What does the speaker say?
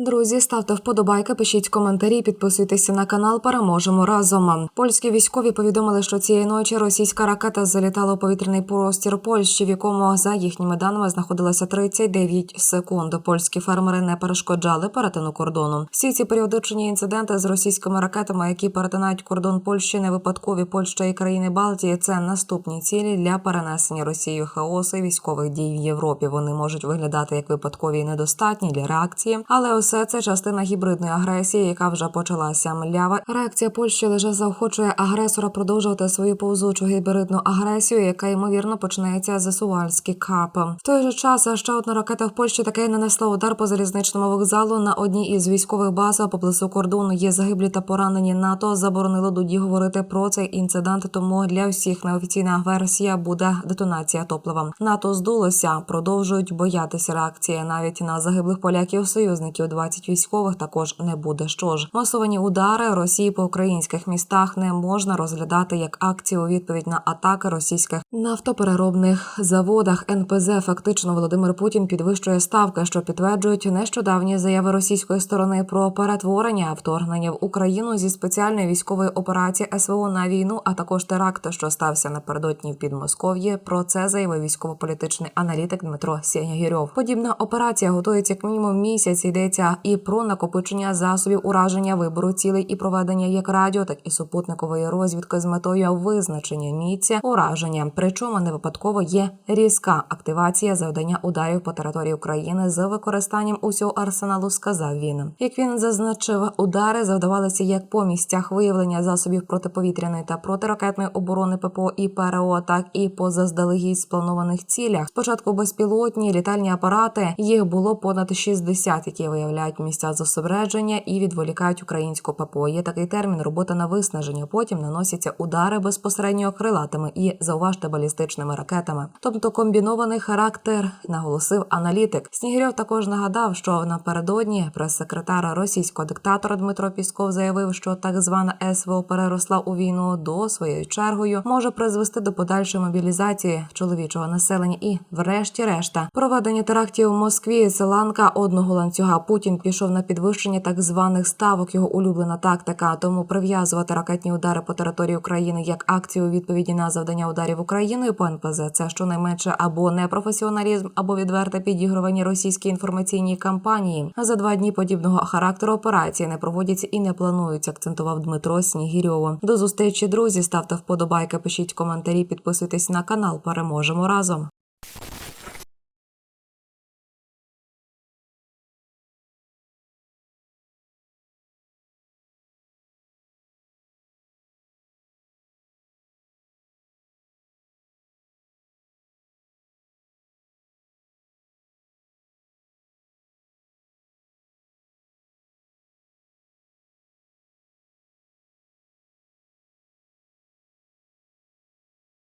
Друзі, ставте вподобайки, пишіть коментарі, підписуйтеся на канал. Переможемо разом. Польські військові повідомили, що цієї ночі російська ракета залітала у повітряний простір Польщі, в якому за їхніми даними знаходилося 39 секунд. Польські фермери не перешкоджали перетину кордону. Всі ці періодичні інциденти з російськими ракетами, які перетинають кордон Польщі, не випадкові Польща і країни Балтії. Це наступні цілі для перенесення Росією хаосу і військових дій в Європі. Вони можуть виглядати як випадкові і недостатні для реакції, але усе це частина гібридної агресії, яка вже почалася. Млява реакція Польщі лише заохочує агресора продовжувати свою повзучу гібридну агресію, яка ймовірно почнеться з Сувальський кап. В той же час ще одна ракета в Польщі таки нанесла удар по залізничному вокзалу на одній із військових баз поблизу кордону. Є загиблі та поранені НАТО. Заборонило Дуді говорити про цей інцидент. Тому для всіх неофіційна версія буде детонація топлива. НАТО здулося, продовжують боятися реакції навіть на загиблих поляків союзників. 20 військових також не буде. Що ж, масовані удари Росії по українських містах не можна розглядати як акцію у відповідь на атаки російських нафтопереробних заводах. НПЗ фактично Володимир Путін підвищує ставки, що підтверджують нещодавні заяви російської сторони про перетворення вторгнення в Україну зі спеціальної військової операції СВО на війну, а також теракт, що стався напередодні в Підмосков'ї. Про це заявив військово-політичний аналітик Дмитро Сєнягірьов. Подібна операція готується як мінімум місяць. Йдеться і про накопичення засобів ураження вибору цілей і проведення як радіо, так і супутникової розвідки з метою визначення місця ураження. Причому не випадково є різка активація завдання ударів по території України з використанням усього арсеналу. Сказав він. Як він зазначив, удари завдавалися як по місцях виявлення засобів протиповітряної та протиракетної оборони ППО і ПРО, так і по заздалегідь спланованих цілях. Спочатку безпілотні літальні апарати їх було понад 60, які виявляють місця зосередження і відволікають українську ППО. Є такий термін робота на виснаження. Потім наносяться удари безпосередньо крилатими і зауважте балістичними ракетами. Тобто комбінований характер, наголосив аналітик. Снігирьов також нагадав, що напередодні прес-секретар російського диктатора Дмитро Пісков заявив, що так звана СВО переросла у війну до своєю чергою, може призвести до подальшої мобілізації чоловічого населення і, врешті-решта, проведення терактів в Москві. Це ланка одного ланцюга. Путін пішов на підвищення так званих ставок. Його улюблена тактика. Тому прив'язувати ракетні удари по території України як акцію у відповіді на завдання ударів Україною по НПЗ. Це щонайменше або непрофесіоналізм, або відверте підігрування російській інформаційній кампанії. За два дні подібного характеру операції не проводяться і не плануються. Акцентував Дмитро Снігірьово. До зустрічі, друзі. Ставте вподобайки, пишіть коментарі, підписуйтесь на канал. Переможемо разом.